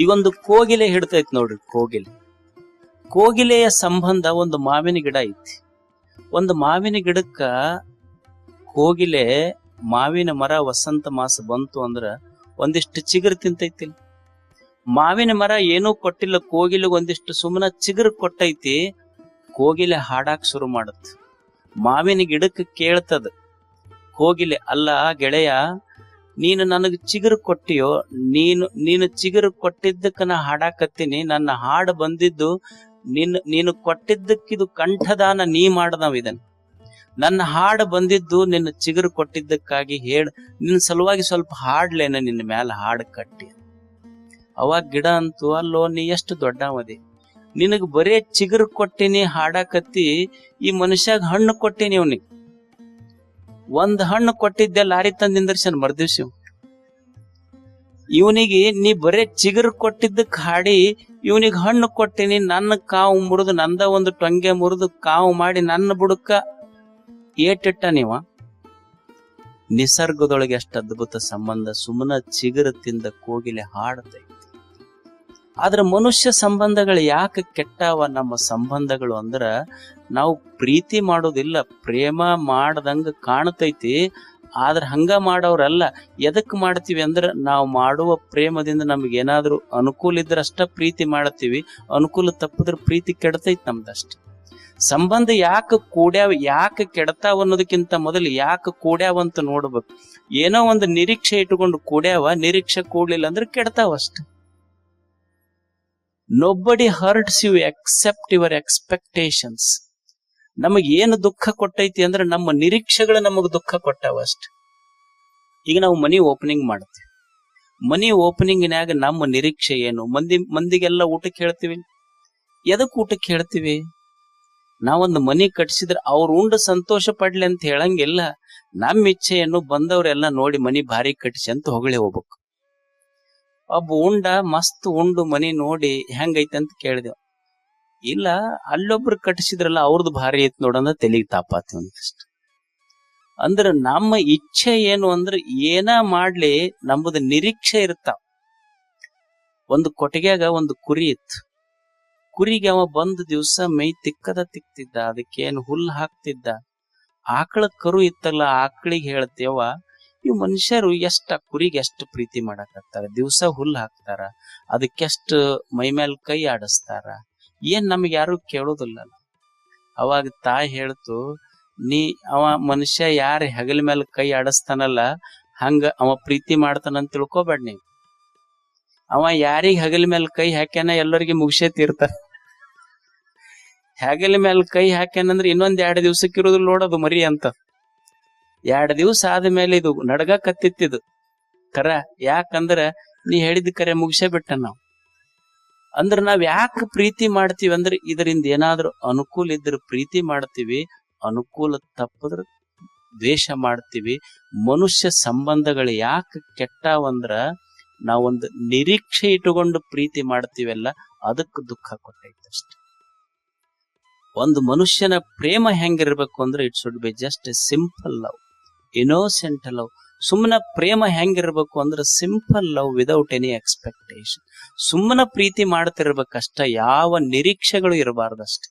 ಈಗ ಒಂದು ಕೋಗಿಲೆ ಹಿಡ್ತೈತಿ ನೋಡ್ರಿ, ಕೋಗಿಲೆ. ಕೋಗಿಲೆಯ ಸಂಬಂಧ ಒಂದು ಮಾವಿನ ಗಿಡ ಐತಿ. ಒಂದು ಮಾವಿನ ಗಿಡಕ್ಕ ಕೋಗಿಲೆ ಮಾವಿನ ಮರ ವಸಂತ ಮಾಸ ಬಂತು ಅಂದ್ರ ಒಂದಿಷ್ಟು ಚಿಗುರು ತಿಂತೈತಿ. ಮಾವಿನ ಮರ ಏನೂ ಕೊಟ್ಟಿಲ್ಲ, ಕೋಗಿಲೆಗೆ ಒಂದಿಷ್ಟು ಸುಮ್ಮನ ಚಿಗುರು ಕೊಟ್ಟೈತಿ, ಕೋಗಿಲೆ ಹಾಡಾಕ್ ಶುರು ಮಾಡತ್ ಮಾವಿನ ಗಿಡಕ್ಕೆ ಕೇಳ್ತದ, ಕೋಗಿಲೆ ಅಲ್ಲ ಗೆಳೆಯ ನೀನು ನನಗೆ ಚಿಗುರು ಕೊಟ್ಟಿಯೋ, ನೀನು ನೀನು ಚಿಗುರು ಕೊಟ್ಟಿದ್ದಕ್ಕ ನಾ ಹಾಡಾಕತ್ತೀನಿ. ನನ್ನ ಹಾಡು ಬಂದಿದ್ದು ನಿನ್ನ, ನೀನು ಕೊಟ್ಟಿದ್ದಕ್ಕಿದು ಕಂಠದಾನ ನೀ ಮಾಡದವ ಇದನ್. ನನ್ನ ಹಾಡು ಬಂದಿದ್ದು ನಿನ್ನ ಚಿಗುರು ಕೊಟ್ಟಿದ್ದಕ್ಕಾಗಿ ಹೇಳ. ನಿನ್ನ ಸಲುವಾಗಿ ಸ್ವಲ್ಪ ಹಾಡ್ಲೇನ ನಿನ್ನ ಮ್ಯಾಲ ಹಾಡು ಕಟ್ಟಿ. ಅವಾಗ ಗಿಡ ಅಂತೂ ಅಲ್ಲೋ, ನೀ ಎಷ್ಟು ದೊಡ್ಡವದಿ. ನಿನಗ್ ಬರೇ ಚಿಗುರು ಕೊಟ್ಟಿನಿ ಹಾಡಾಕತ್ತಿ, ಈ ಮನುಷ್ಯಾಗ ಹಣ್ಣು ಕೊಟ್ಟಿನಿ ಅವನಿಗೆ. ಒಂದ್ ಹಣ್ಣು ಕೊಟ್ಟಿದ್ದೆ ಲಾರಿ ತಂದ ನಿಂದರ್ಸನ್ ಮರ್ದಿವ್ಸಿ ಇವನಿಗೆ ನೀ ಬರೇ ಚಿಗುರು ಕೊಟ್ಟಿದ್ದಕ್ ಹಾಡಿ, ಇವನಿಗೆ ಹಣ್ಣು ಕೊಟ್ಟಿನಿ, ನನ್ನ ಕಾವು ಮುರಿದು ನಂದ ಒಂದು ಟೊಂಗೆ ಮುರಿದು ಕಾವು ಮಾಡಿ ನನ್ನ ಬುಡಕ್ಕ ಏಟಿಟ್ಟ ನೀವ? ನಿಸರ್ಗದೊಳಗೆ ಎಷ್ಟು ಅದ್ಭುತ ಸಂಬಂಧ ಸುಮ್ಮನ ಚಿಗುರು ತಿಂದ ಕೋಗಿಲೆ ಹಾಡತೈತಿ. ಆದ್ರೆ ಮನುಷ್ಯ ಸಂಬಂಧಗಳು ಯಾಕೆ ಕೆಟ್ಟಾವ? ನಮ್ಮ ಸಂಬಂಧಗಳು ಅಂದ್ರ ನಾವು ಪ್ರೀತಿ ಮಾಡೋದಿಲ್ಲ, ಪ್ರೇಮ ಮಾಡ್ದಂಗ ಕಾಣತೈತಿ, ಆದ್ರೆ ಹಂಗ ಮಾಡೋರಲ್ಲ. ಎದಕ್ ಮಾಡ್ತೀವಿ ಅಂದ್ರೆ ನಾವು ಮಾಡುವ ಪ್ರೇಮದಿಂದ ನಮ್ಗೆ ಏನಾದ್ರೂ ಅನುಕೂಲ ಇದ್ರೆ ಅಷ್ಟ ಪ್ರೀತಿ ಮಾಡ್ತೀವಿ, ಅನುಕೂಲ ತಪ್ಪದ್ರ ಪ್ರೀತಿ ಕೆಡತೈತಿ ನಮ್ದಷ್ಟ. ಸಂಬಂಧ ಯಾಕೆ ಕೂಡ್ಯಾವ, ಯಾಕೆ ಕೆಡತಾವ ಅನ್ನೋದಕ್ಕಿಂತ ಮೊದಲು ಯಾಕೆ ಕೂಡ್ಯಾವ ಅಂತ ನೋಡ್ಬೇಕು. ಏನೋ ಒಂದು ನಿರೀಕ್ಷೆ ಇಟ್ಕೊಂಡು ಕೂಡ್ಯಾವ, ನಿರೀಕ್ಷೆ ಕೂಡ್ಲಿಲ್ಲ ಅಂದ್ರೆ ಕೆಡ್ತಾವ ಅಷ್ಟ. Nobody hurts you except your expectations ನಮಗೆ ಏನು ದುಃಖ ಕೊಟ್ಟೈತಿ ಅಂದ್ರೆ ನಮ್ಮ ನಿರೀಕ್ಷೆಗಳು ನಮಗೆ ದುಃಖ ಕೊಟ್ಟಾವಷ್ಟ ಈಗ ನಾವು ಮನಿ ಓಪನಿಂಗ್ ಮಾಡ್ತೀವಿ. ಮನಿ ಓಪನಿಂಗ್ನಾಗ ನಮ್ಮ ನಿರೀಕ್ಷೆ ಏನು? ಮಂದಿ, ಮಂದಿಗೆಲ್ಲ ಊಟಕ್ಕೆ ಹೇಳ್ತೀವಿ. ಎದಕ್ಕೆ ಊಟಕ್ಕೆ ಹೇಳ್ತೀವಿ? ನಾವೊಂದು ಮನಿ ಕಟ್ಸಿದ್ರೆ ಅವ್ರು ಉಂಡು ಸಂತೋಷ ಪಡ್ಲಿ ಅಂತ ಹೇಳಂಗಿಲ್ಲ. ನಮ್ಮ ಇಚ್ಛೆಯನ್ನು ಬಂದವರೆಲ್ಲ ನೋಡಿ ಮನಿ ಭಾರಿ ಕಟ್ಸಿ ಅಂತ ಹೊಗಳಿ ಹೋಗ್ಬೇಕು. ಒಬ್ಬ ಉಂಡ ಮಸ್ತ್ ಉಂಡು ಮನಿ ನೋಡಿ ಹೆಂಗೈತೆ ಅಂತ ಕೇಳಿದೆವು. ಇಲ್ಲ, ಅಲ್ಲೊಬ್ರು ಕಟ್ಟಿಸಿದ್ರಲ್ಲ ಅವ್ರದ್ದು ಭಾರಿ ಐತ್ ನೋಡಂದ್ರ ತೆಲಿಗೆ ತಾಪಾತಿ ಒಂದಿಷ್ಟು ಅಂದ್ರ ನಮ್ಮ ಇಚ್ಛೆ ಏನು ಅಂದ್ರೆ ಏನ ಮಾಡ್ಲಿ ನಮ್ಮದು ನಿರೀಕ್ಷೆ ಇರ್ತಾವ. ಒಂದು ಕೊಟ್ಟಿಗೆಗ ಒಂದು ಕುರಿ ಇತ್ತು. ಕುರಿಗೆ ಅವ ಬಂದ ದಿವ್ಸ ಮೈ ತಿಕ್ಕದ ತಿಕ್ತಿದ್ದ, ಅದಕ್ಕೇನು ಹುಲ್ಲು ಹಾಕ್ತಿದ್ದ. ಆಕಳ ಕರು ಇತ್ತಲ್ಲ, ಆಕಳಿಗೆ ಹೇಳ್ತೇವ ಇವ್ ಮನುಷ್ಯರು ಎಷ್ಟ ಕುರಿಗೆ ಎಷ್ಟು ಪ್ರೀತಿ ಮಾಡಕತ್ತಾರ ದಿವ್ಸ ಹುಲ್ಲು ಹಾಕ್ತಾರ ಅದಕ್ಕೆಷ್ಟು ಮೈ ಮೇಲ್ ಕೈ ಆಡಿಸ್ತಾರ? ಏನ್ ನಮ್ಗೆ ಯಾರು ಕೇಳೋದಿಲ್ಲ ಅವಾಗ ತಾಯಿ ಹೇಳ್ತು, ನೀ ಅವ ಮನುಷ್ಯ ಯಾರ ಹೆಗಲ ಮೇಲೆ ಕೈ ಆಡಿಸ್ತಾನಲ್ಲ, ಹಂಗ ಅವ ಪ್ರೀತಿ ಮಾಡ್ತಾನಂತ ತಿಳ್ಕೊಬೇಡ ನೀವು. ಅವ ಯಾರಿಗ ಹೆಗಲ ಮೇಲೆ ಕೈ ಹಾಕ್ಯಾನ ಎಲ್ಲರಿಗೆ ಮುಗಿಸೇ ತೀರ್ತಾನ ಹೆಗಲ ಮೇಲೆ ಕೈ ಹಾಕ್ಯಾನಂದ್ರೆ ಇನ್ನೊಂದ್ ಎರಡು ದಿವ್ಸಕ್ಕೆ ಇರೋದಿಲ್ಲ ನೋಡೋದು ಮರಿ ಅಂತ. ಎರಡ್ ದಿವ್ಸ ಆದಮೇಲೆ ಇದು ನಡಗ ಕತ್ತಿತ್ತಿದು. ಕರ, ಯಾಕಂದ್ರ ನೀ ಹೇಳಿದ ಕರೆ ಮುಗಿಸೇ ಬಿಟ್ಟ ನಾವು. ಅಂದ್ರ ನಾವ್ ಯಾಕೆ ಪ್ರೀತಿ ಮಾಡ್ತೀವಿ? ಅಂದ್ರೆ ಇದರಿಂದ ಏನಾದ್ರೂ ಅನುಕೂಲ ಇದ್ರ ಪ್ರೀತಿ ಮಾಡ್ತೀವಿ, ಅನುಕೂಲ ತಪ್ಪದ್ರ ದ್ವೇಷ ಮಾಡ್ತೀವಿ. ಮನುಷ್ಯ ಸಂಬಂಧಗಳು ಯಾಕೆ ಕೆಟ್ಟಾವಂದ್ರ ನಾವೊಂದು ನಿರೀಕ್ಷೆ ಇಟ್ಟುಕೊಂಡು ಪ್ರೀತಿ ಮಾಡ್ತೀವಲ್ಲ ಅದಕ್ಕೆ ದುಃಖ ಕೊಟ್ಟೈತೆ ಅಷ್ಟೆ. ಒಂದು ಮನುಷ್ಯನ ಪ್ರೇಮ ಹೆಂಗಿರ್ಬೇಕು ಅಂದ್ರೆ it should be just simple love innocent love ಸುಮ್ಮನ ಪ್ರೇಮ ಹೆಂಗಿರ್ಬೇಕು ಅಂದ್ರೆ simple love without any expectation ಸುಮ್ಮನ ಪ್ರೀತಿ ಮಾಡ್ತಿರ್ಬೇಕಷ್ಟ, ಯಾವ ನಿರೀಕ್ಷೆಗಳು ಇರಬಾರ್ದಷ್ಟೆ.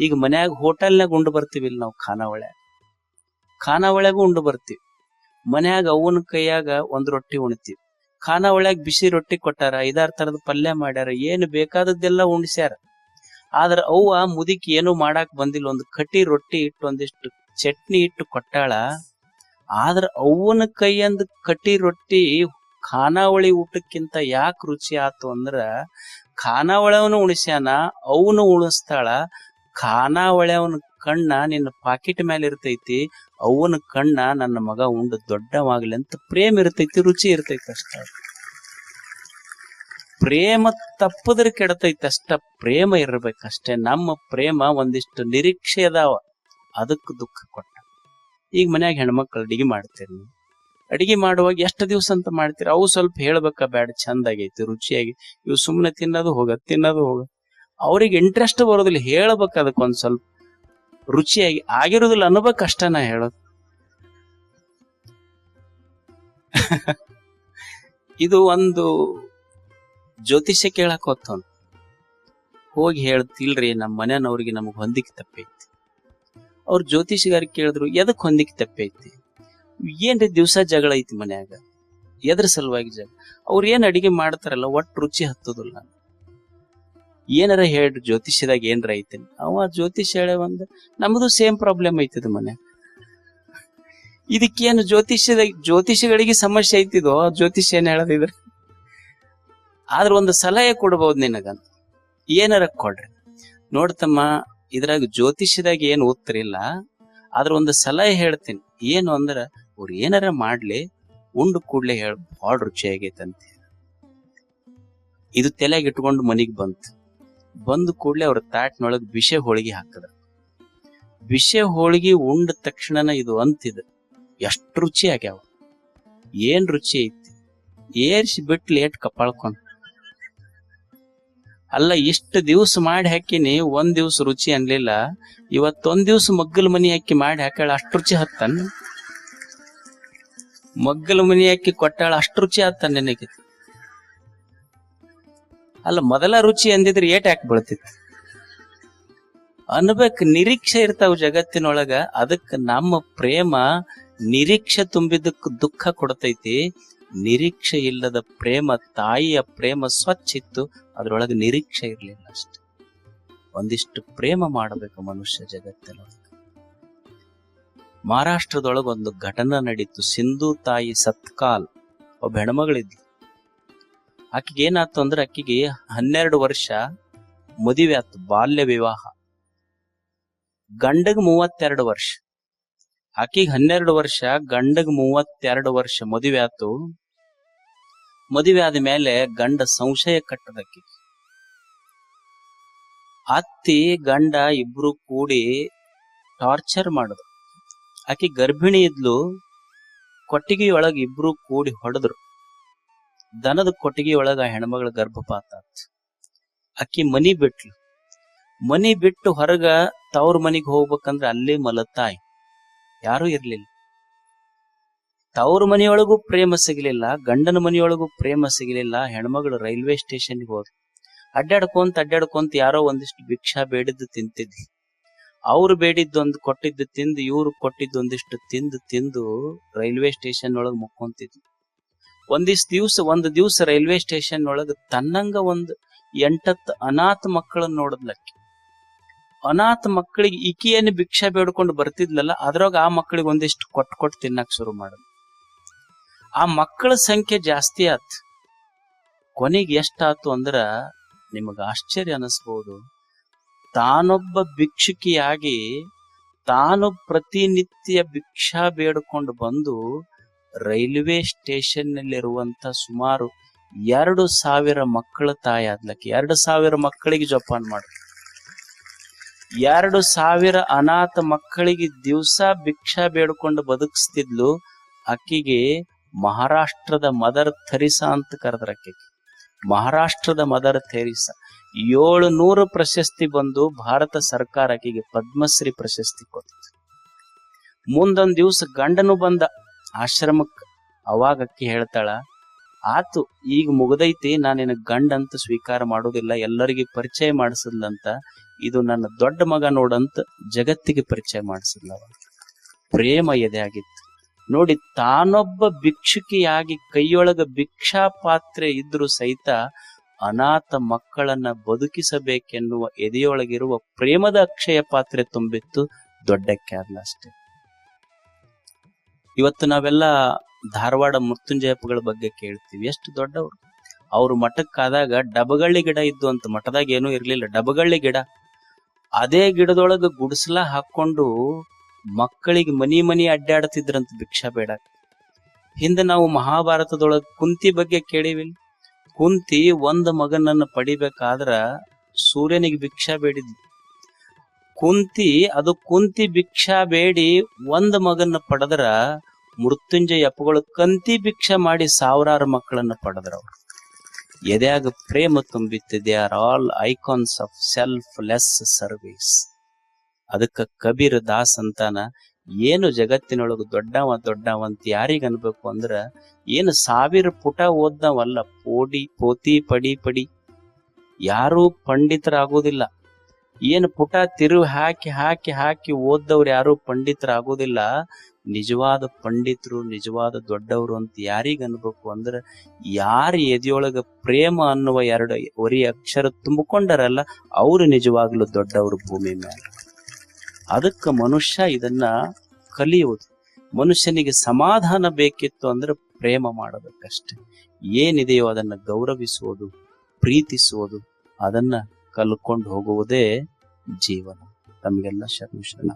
ಈಗ ಮನ್ಯಾಗ ಹೋಟೆಲ್ನಾಗ ಉಂಡು ಬರ್ತೀವಿ ಇಲ್ಲಿ ನಾವು ಖಾನಾವಳೆ ಖಾನಾವಳೆಗೂ ಉಂಡು ಬರ್ತೀವಿ. ಮನ್ಯಾಗ ಅವನ ಕೈಯಾಗ ಒಂದ್ ರೊಟ್ಟಿ ಉಣ್ತೀವಿ. ಖಾನಾವಳ್ಯಾಗ ಬಿಸಿ ರೊಟ್ಟಿ ಕೊಟ್ಟಾರ, ಐದಾರು ತರದ ಪಲ್ಯ ಮಾಡ್ಯಾರ, ಏನು ಬೇಕಾದದ್ದೆಲ್ಲ ಉಣ್ಸ್ಯಾರ. ಆದ್ರ ಅವ್ವ ಮುದಿಕ್ ಏನು ಮಾಡಾಕ್ ಬಂದಿಲ್ಲ, ಒಂದು ಕಟ್ಟಿ ರೊಟ್ಟಿ ಇಟ್ಟು ಒಂದಿಷ್ಟು ಚಟ್ನಿ ಇಟ್ಟು ಕೊಟ್ಟಾಳ, ಆದ್ರ ಅವನ ಕೈಯಂದ್ ಕಟ್ಟಿ ರೊಟ್ಟಿ ಖಾನಾವಳಿ ಊಟಕ್ಕಿಂತ ಯಾಕೆ ರುಚಿ ಆತು ಅಂದ್ರ ಖಾನಾವಳವನು ಉಣಿಸ್ಯಾನ, ಅವನು ಉಣಿಸ್ತಾಳ ಖಾನಾವಳವನ ಕಣ್ಣ ನಿನ್ನ ಪಾಕೆಟ್ ಮೇಲೆ ಇರ್ತೈತಿ ಅವನ ಕಣ್ಣ ನನ್ನ ಮಗ ಉಂಡು ದೊಡ್ಡವಾಗ್ಲಿ ಅಂತ ಪ್ರೇಮ ಇರ್ತೈತಿ, ರುಚಿ ಇರ್ತೈತಿ ಅಷ್ಟ. ಪ್ರೇಮ ತಪ್ಪದ್ರ ಕೆಡತೈತಿ ಅಷ್ಟ ಪ್ರೇಮ ಇರ್ಬೇಕಷ್ಟೇ, ನಮ್ಮ ಪ್ರೇಮ ಒಂದಿಷ್ಟು ನಿರೀಕ್ಷೆ ಅದಾವ. ಅದಕ್ಕೆ ದುಃಖ ಕೊಟ್ಟ. ಈಗ ಮನ್ಯಾಗ ಹೆಣ್ಮಕ್ಳು ಅಡಿಗೆ ಮಾಡ್ತೀರಿ ನೀವು. ಅಡಿಗೆ ಮಾಡುವಾಗ ಎಷ್ಟು ದಿವಸ ಅಂತ ಮಾಡ್ತೀರಿ? ಅವು ಸ್ವಲ್ಪ ಹೇಳ್ಬೇಕ, ಬ್ಯಾಡ ಚಂದಾಗೈತಿ ರುಚಿಯಾಗಿ ಇವು ಸುಮ್ಮನೆ ತಿನ್ನೋದು ಹೋಗ ತಿನ್ನೋದು ಹೋಗ. ಅವ್ರಿಗೆ ಇಂಟ್ರೆಸ್ಟ್ ಬರೋದಿಲ್ಲ, ಹೇಳ್ಬೇಕು ಅದಕ್ಕೆ ಒಂದ್ ಸ್ವಲ್ಪ. ರುಚಿಯಾಗಿ ಆಗಿರೋದಿಲ್ಲ ಅನ್ನಬೇಕು ಅಷ್ಟ ನಾ ಹೇಳೋದು. ಇದು ಒಂದು ಜ್ಯೋತಿಷ್ಯ ಕೇಳಕ್ ಹೋಗಿ ಹೇಳ್ತಿಲ್ರಿ ನಮ್ಮ ಮನೆಯವ್ರಿಗೆ ನಮಗ್ ಹೊಂದಿಕೆ ತಪ್ಪೈತಿ. ಅವ್ರ ಜ್ಯೋತಿಷಿಗಾರಿಗೆ ಕೇಳಿದ್ರು, ಎದಕ್ ಹೊಂದಿಕೆ ತಪ್ಪೈತಿ ಏನ್ರಿ ದಿವ್ಸ ಜಗಳ ಐತಿ ಮನ್ಯಾಗ? ಎದ್ರ ಸಲುವಾಗಿ ಜಗಳ ಅವ್ರ ಏನ್ ಅಡಿಗೆ ಮಾಡ್ತಾರಲ್ಲ ಒಟ್ಟು ರುಚಿ ಹತ್ತೋದಿಲ್ಲ. ಏನಾರ ಹೇಳ್ರಿ ಜ್ಯೋತಿಷ್ಯದಾಗ ಏನ್ರ ಐತಿ? ಅವ ಜ್ಯೋತಿಷ್ಯ ಹೇಳ ಒಂದ್, ನಮ್ದು ಸೇಮ್ ಪ್ರಾಬ್ಲಮ್ ಐತದ ಮನೆ ಇದಕ್ಕೇನು ಜ್ಯೋತಿಷ್ಯದಾಗ ಜ್ಯೋತಿಷಿಗಳಿಗೆ ಸಮಸ್ಯೆ ಐತಿದೋ, ಜ್ಯೋತಿಷ್ಯ ಏನ್ ಹೇಳದಿದ್ರ ಆದ್ರ ಒಂದು ಸಲಹೆ ಕೊಡ್ಬೋದು ನಿನಗಂತ. ಏನಾರ ಕೊಡ್ರಿ. ನೋಡ್ತಮ್ಮ ಇದ್ರಾಗ ಜ್ಯೋತಿಷ್ಯದಾಗ ಏನು ಓದ್ತಿರಿಲ್ಲ, ಆದ್ರ ಒಂದು ಸಲಹೆ ಹೇಳ್ತೀನಿ. ಏನು ಅಂದ್ರ, ಅವ್ರು ಏನಾರ ಮಾಡ್ಲಿ, ಉಂಡು ಕೂಡ್ಲೆ ಹೇಳ ಬಹಳ ರುಚಿಯಾಗೈತಂತ ಇದು ತೆಲೆಗೆ ಇಟ್ಕೊಂಡು ಮನಿಗ್ ಬಂತು. ಬಂದ ಕೂಡ್ಲೆ ಅವ್ರ ತಾಟ್ನೊಳಗ್ ವಿಷ ಹೋಳಿಗೆ ಹಾಕದ. ವಿಷ ಹೋಳಿಗೆ ಉಂಡ ತಕ್ಷಣನ ಇದು ಅಂತಿದ. ಎಷ್ಟು ರುಚಿ ಆಗ್ಯಾವ. ಏನ್ ರುಚಿ ಐತಿ. ಏರ್ಸಿ ಬಿಟ್ಟು ಲೇಟ್ ಕಪಾಳ್ಕೊಂಡ್ ಅಲ್ಲ, ಇಷ್ಟು ದಿವ್ಸ ಮಾಡಿ ಹಾಕಿನಿ, ಒಂದ್ ದಿವ್ಸ ರುಚಿ ಅನ್ಲಿಲ್ಲ. ಇವತ್ತೊಂದ್ ದಿವ್ಸ ಮಗ್ಗಲ್ ಮನಿ ಹಾಕಿ ಮಾಡಿ ಹಾಕಾಳ ಅಷ್ಟು ರುಚಿ ಹತ್ತನ್. ಮಗ್ಗಲ್ ಮನಿ ಹಾಕಿ ಕೊಟ್ಟಾಳ, ಅಷ್ಟು ರುಚಿ ಹತ್ತನ್ ನಿನಗೆ. ಅಲ್ಲ, ಮೊದಲ ರುಚಿ ಅಂದಿದ್ರೆ ಏಟ್ ಯಾಕೆ ಬೀಳ್ತಿತ್ತು? ಅನ್ಬೇಕ್, ನಿರೀಕ್ಷೆ ಇರ್ತಾವ ಜಗತ್ತಿನೊಳಗ, ಅದಕ್ಕ ನಮ್ಮ ಪ್ರೇಮ ನಿರೀಕ್ಷೆ ತುಂಬಿದಕ್ಕ ದುಃಖ ಕೊಡ್ತೈತಿ. ನಿರೀಕ್ಷೆ ಇಲ್ಲದ ಪ್ರೇಮ, ತಾಯಿಯ ಪ್ರೇಮ ಸ್ವಚ್ಛ ಇತ್ತು ಅದ್ರೊಳಗೆ ನಿರೀಕ್ಷೆ ಇರಲಿಲ್ಲ ಅಷ್ಟೆ. ಒಂದಿಷ್ಟು ಪ್ರೇಮ ಮಾಡಬೇಕು ಮನುಷ್ಯ ಜಗತ್ತಿನೊಳಗೆ ಮಹಾರಾಷ್ಟ್ರದೊಳಗೆ ಒಂದು ಘಟನೆ ನಡೀತು, ಸಿಂಧು ತಾಯಿ ಸತ್ಕಾಲ್, ಒಬ್ಬ ಹೆಣ್ಮಗಳಿದ್ಲು. ಆಕಿಗೆ ಏನಾಯ್ತು ಅಂದ್ರೆ ಆಕಿಗೆ ಹನ್ನೆರಡು ವರ್ಷ ಮದುವೆ ಆತು ಬಾಲ್ಯ ವಿವಾಹ. ಗಂಡಗ್ ಮೂವತ್ತೆರಡು ವರ್ಷ. ಆಕಿಗೆ ಹನ್ನೆರಡು ವರ್ಷ, ಗಂಡಗ್ ಮೂವತ್ತೆರಡು ವರ್ಷ ಮದುವೆ ಆತು. ಮದುವೆ ಆದ ಮೇಲೆ ಗಂಡ ಸಂಶಯ ಕಟ್ಟದಕ್ಕೆ ಅತ್ತಿ, ಗಂಡ ಇಬ್ರು ಕೂಡಿ ಟಾರ್ಚರ್ ಮಾಡುದು ಆಕಿ ಗರ್ಭಿಣಿ ಇದ್ಲು, ಕೊಟ್ಟಿಗೆಯೊಳಗ ಇಬ್ರು ಕೂಡಿ ಹೊಡೆದ್ರು. ದನದ ಕೊಟ್ಟಿಗೆಯೊಳಗ ಆ ಹೆಣ್ಮಗಳ ಗರ್ಭಪಾತ ಅಕ್ಕಿ ಮನಿ ಬಿಟ್ಲು. ಮನಿ ಬಿಟ್ಟು ಹೊರಗ ತವ್ರ ಮನಿಗ್ ಹೋಗ್ಬೇಕಂದ್ರ ಅಲ್ಲೇ ಮಲತಾಯಿ. ಯಾರೂ ಇರ್ಲಿಲ್ಲ. ತವ್ರ ಮನೆಯೊಳಗೂ ಪ್ರೇಮ ಸಿಗಲಿಲ್ಲ, ಗಂಡನ ಮನೆಯೊಳಗೂ ಪ್ರೇಮ ಸಿಗಲಿಲ್ಲ, ಹೆಣ್ಮಗಳು ರೈಲ್ವೆ ಸ್ಟೇಷನ್ಗೆ ಹೋದ್ರು. ಅಡ್ಡಾಡ್ಕೊಂತ ಅಡ್ಡಾಡ್ಕೊಂತ ಯಾರೋ ಒಂದಿಷ್ಟು ಭಿಕ್ಷಾ ಬೇಡಿದ್ದು ತಿಂತಿದ್ವಿ ಅವ್ರು ಬೇಡಿದ್ದೊಂದು ಕೊಟ್ಟಿದ್ದು ತಿಂದು, ಇವ್ರು ಕೊಟ್ಟಿದ್ದು ಒಂದಿಷ್ಟು ತಿಂದು ತಿಂದು ರೈಲ್ವೆ ಸ್ಟೇಷನ್ ಒಳಗ್ ಮುಕ್ಕೊಂತಿದ್ವಿ ಒಂದಿಷ್ಟು ದಿವ್ಸ, ಒಂದು ದಿವ್ಸ ರೈಲ್ವೆ ಸ್ಟೇಷನ್ ಒಳಗ ತನ್ನಂಗ ಒಂದು ಎಂಟತ್ತು ಅನಾಥ ಮಕ್ಕಳನ್ನ ನೋಡಿದ್ಲಕ್ಕಿ ಅನಾಥ ಮಕ್ಕಳಿಗೆ ಇಕಿಯನ್ನು ಭಿಕ್ಷೆ ಬೇಡ್ಕೊಂಡು ಬರ್ತಿದ್ಲಲ್ಲ, ಅದ್ರಾಗ ಆ ಮಕ್ಕಳಿಗೆ ಒಂದಿಷ್ಟು ಕೊಟ್ಟು ಕೊಟ್ಟು ತಿನ್ನಕ್ ಶುರು ಮಾಡಿದ್ ಆ ಮಕ್ಕಳ ಸಂಖ್ಯೆ ಜಾಸ್ತಿ ಆತ್. ಕೊನೆಗೆ ಎಷ್ಟಾತು ಅಂದ್ರ ನಿಮಗ ಆಶ್ಚರ್ಯ ಅನಿಸ್ಬೋದು. ತಾನೊಬ್ಬ ಭಿಕ್ಷುಕಿಯಾಗಿ ತಾನು ಪ್ರತಿನಿತ್ಯ ಭಿಕ್ಷಾ ಬೇಡ್ಕೊಂಡು ಬಂದು ರೈಲ್ವೆ ಸ್ಟೇಷನ್ ನಲ್ಲಿರುವಂತ ಸುಮಾರು ಎರಡು ಸಾವಿರ ಮಕ್ಕಳ ತಾಯಿ ಆದ್ಲಕ್ಕೆ, ಎರಡು ಸಾವಿರ ಮಕ್ಕಳಿಗೆ ಜೋಪಾನ ಮಾಡಿ ಎರಡು ಸಾವಿರ ಅನಾಥ ಮಕ್ಕಳಿಗೆ ದಿವಸ ಭಿಕ್ಷಾ ಬೇಡ್ಕೊಂಡು ಬದುಕಿಸ್ತಿದ್ಲು ಅಕ್ಕಿಗೆ ಮಹಾರಾಷ್ಟ್ರದ ಮದರ್ ಥೆರಿಸಾ ಅಂತ ಕರೆದ್ರ ಅಕ್ಕಿಗೆ. ಮಹಾರಾಷ್ಟ್ರದ ಮದರ್ ಥೆರಿಸಾ. ಏಳು ನೂರು ಪ್ರಶಸ್ತಿ ಬಂದು ಭಾರತ ಸರ್ಕಾರ ಆಕೆಗೆ ಪದ್ಮಶ್ರೀ ಪ್ರಶಸ್ತಿ ಕೊಡ್ತು. ಮುಂದೊಂದ್ ದಿವ್ಸ ಗಂಡನು ಬಂದ ಆಶ್ರಮಕ್ಕೆ ಅವಾಗ ಅಕ್ಕಿ ಹೇಳ್ತಾಳ ಆತು, ಈಗ ಮುಗದೈತಿ ನಾನಿನ ಗಂಡ ಅಂತ ಸ್ವೀಕಾರ ಮಾಡೋದಿಲ್ಲ, ಎಲ್ಲರಿಗೆ ಪರಿಚಯ ಮಾಡಿಸಿದ್ಲಂತ, ಇದು ನನ್ನ ದೊಡ್ಡ ಮಗ ನೋಡಂತ ಜಗತ್ತಿಗೆ ಪರಿಚಯ ಮಾಡಿಸಿದ್ಲವ. ಪ್ರೇಮ ಎದೆ ಆಗಿತ್ತು. ನೋಡಿ, ತಾನೊಬ್ಬ ಭಿಕ್ಷುಕಿಯಾಗಿ ಕೈಯೊಳಗ ಭಿಕ್ಷಾ ಪಾತ್ರೆ ಇದ್ರು ಸಹಿತ ಅನಾಥ ಮಕ್ಕಳನ್ನ ಬದುಕಿಸಬೇಕೆನ್ನುವ ಎದೆಯೊಳಗಿರುವ ಪ್ರೇಮದ ಅಕ್ಷಯ ಪಾತ್ರೆ ತುಂಬಿತ್ತು, ದೊಡ್ಡ ಕ್ಯಾರ್ಲ ಅಷ್ಟೇ. ಇವತ್ತು ನಾವೆಲ್ಲ ಧಾರವಾಡ ಮೃತ್ಯುಂಜಯಪ್ಪಗಳ ಬಗ್ಗೆ ಕೇಳ್ತೀವಿ. ಎಷ್ಟು ದೊಡ್ಡವರು. ಅವರು ಮಠಕ್ಕಾದಾಗ ಡಬಗಳ್ಳಿ ಗಿಡ ಇದ್ದು ಅಂತ ಮಠದಾಗ ಏನೂ ಇರ್ಲಿಲ್ಲ. ಡಬಗಳ್ಳಿ ಗಿಡ. ಅದೇ ಗಿಡದೊಳಗ ಗುಡಿಸಲ ಹಾಕೊಂಡು ಮಕ್ಕಳಿಗೆ ಮನಿ ಮನಿ ಅಡ್ಡಾಡ್ತಿದ್ರಂತ ಭಿಕ್ಷಾ ಬೇಡ. ಹಿಂದೆ ನಾವು ಮಹಾಭಾರತದೊಳಗ ಕುಂತಿ ಬಗ್ಗೆ ಕೇಳಿವಿ. ಕುಂತಿ ಒಂದ್ ಮಗನನ್ನ ಪಡಿಬೇಕಾದ್ರ ಸೂರ್ಯನಿಗೆ ಭಿಕ್ಷಾ ಬೇಡಿದ್ಲು. ಕುಂತಿ, ಅದು ಕುಂತಿ ಭಿಕ್ಷಾ ಬೇಡಿ ಒಂದ್ ಮಗನ್ನ ಪಡೆದ್ರ ಮೃತ್ಯುಂಜಯ ಅಪ್ಪಗಳು ಕಂತಿ ಭಿಕ್ಷೆ ಮಾಡಿ ಸಾವಿರಾರು ಮಕ್ಕಳನ್ನ ಪಡೆದರು ಎದೆಯಾಗ ಪ್ರೇಮ ತುಂಬಿತ್ತು they are all icons of selfless service. ಅದಕ್ಕ ಕಬೀರ್ ದಾಸ್ ಅಂತಾನ, ಏನು ಜಗತ್ತಿನೊಳಗ ದೊಡ್ಡವ ದೊಡ್ಡವ ಅಂತ ಯಾರಿಗ ಅನ್ಬೇಕು ಅಂದ್ರ, ಏನು ಸಾವಿರ ಪುಟ ಓದ್ದವಲ್ಲ, ಪೋಡಿ ಪೋತಿ ಪಡಿ ಪಡಿ, ಯಾರೂ ಪಂಡಿತರಾಗೋದಿಲ್ಲ. ಏನು ಪುಟ ತಿರು ಹಾಕಿ ಹಾಕಿ ಹಾಕಿ ಓದ್ದವ್ರು ಯಾರು ಪಂಡಿತರಾಗೋದಿಲ್ಲ. ನಿಜವಾದ ಪಂಡಿತರು, ನಿಜವಾದ ದೊಡ್ಡವರು ಅಂತ ಯಾರಿಗ ಅನ್ಬೇಕು ಅಂದ್ರ ಯಾರ ಎದೆಯೊಳಗ ಪ್ರೇಮ ಅನ್ನುವ ಎರಡು ಒರಿ ಅಕ್ಷರ ತುಂಬಿಕೊಂಡರಲ್ಲ, ಅವರು ನಿಜವಾಗ್ಲೂ ದೊಡ್ಡವರು ಭೂಮಿ ಮೇಲೆ ಅದಕ್ಕೆ ಮನುಷ್ಯ ಇದನ್ನ ಕಲಿಯುವುದು. ಮನುಷ್ಯನಿಗೆ ಸಮಾಧಾನ ಬೇಕಿತ್ತು ಅಂದ್ರೆ ಪ್ರೇಮ ಮಾಡೋದಕ್ಕಷ್ಟೆ ಏನಿದೆಯೋ ಅದನ್ನ ಗೌರವಿಸುವುದು ಪ್ರೀತಿಸುವುದು ಅದನ್ನ ಕಲ್ಕೊಂಡು ಹೋಗುವುದೇ ಜೀವನ. ತಮಗೆಲ್ಲ ಶರಣ